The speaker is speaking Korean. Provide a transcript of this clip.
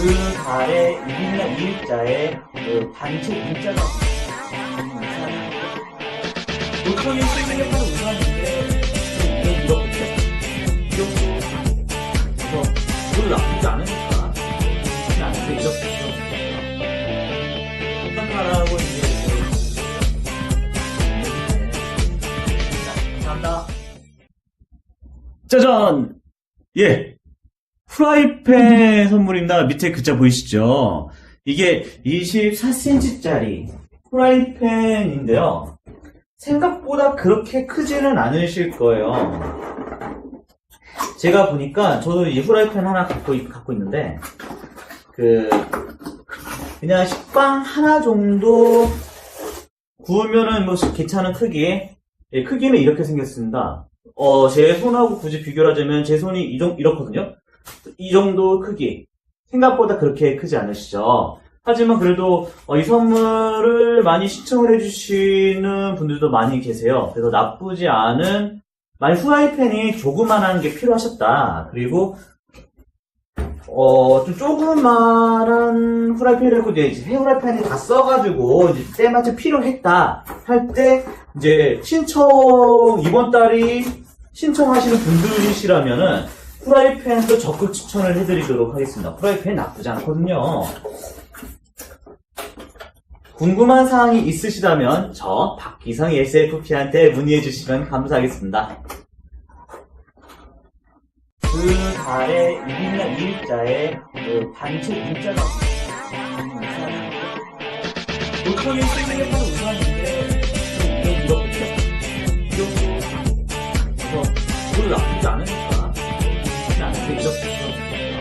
그 달에 1일날 2일자에 그 단체 문자가 보통이 생각하는 우산인데 이거 이렇게 이 정도 그래서 별로 나쁘지 않으니까 나쁘지 않은데 이렇게 생각하라고 이제 자, 감사합니다. 짜잔! 예. 프라이팬 선물입니다. 밑에 글자 보이시죠? 이게 24cm짜리 프라이팬인데요. 생각보다 그렇게 크지는 않으실 거예요. 제가 보니까 저도 이 프라이팬 하나 갖고, 있- 갖고 있는데, 그, 그냥 식빵 하나 정도 구우면은 뭐 괜찮은 크기. 예, 크기는 이렇게 생겼습니다. 어, 제 손하고 굳이 비교를 하자면 제 손이 이 정, 이렇거든요? 이 정도 크기. 생각보다 그렇게 크지 않으시죠? 하지만 그래도 어, 이 선물을 많이 신청을 해주시는 분들도 많이 계세요. 그래서 나쁘지 않은, 만약 후라이팬이 조그만한 게 필요하셨다. 그리고, 어, 좀 조그만한 후라이팬이라고 이제 새 후라이팬이 다 써가지고, 이제 때마침 필요했다. 할 때, 이제 신청, 이번 달이 신청하시는 분들이시라면은, 프라이팬도 적극 추천을 해드리도록 하겠습니다. 프라이팬 나쁘지 않거든요. 궁금한 사항이 있으시다면 저 박기성 SFP한테 문의해 주시면 감사하겠습니다. 그 달에 1일날 2일자에 그 단체 문자가 보통이 생각하는 우산인데 이거 이렇게 이 정도 그래서 별로 나쁘지 않으니까 이렇게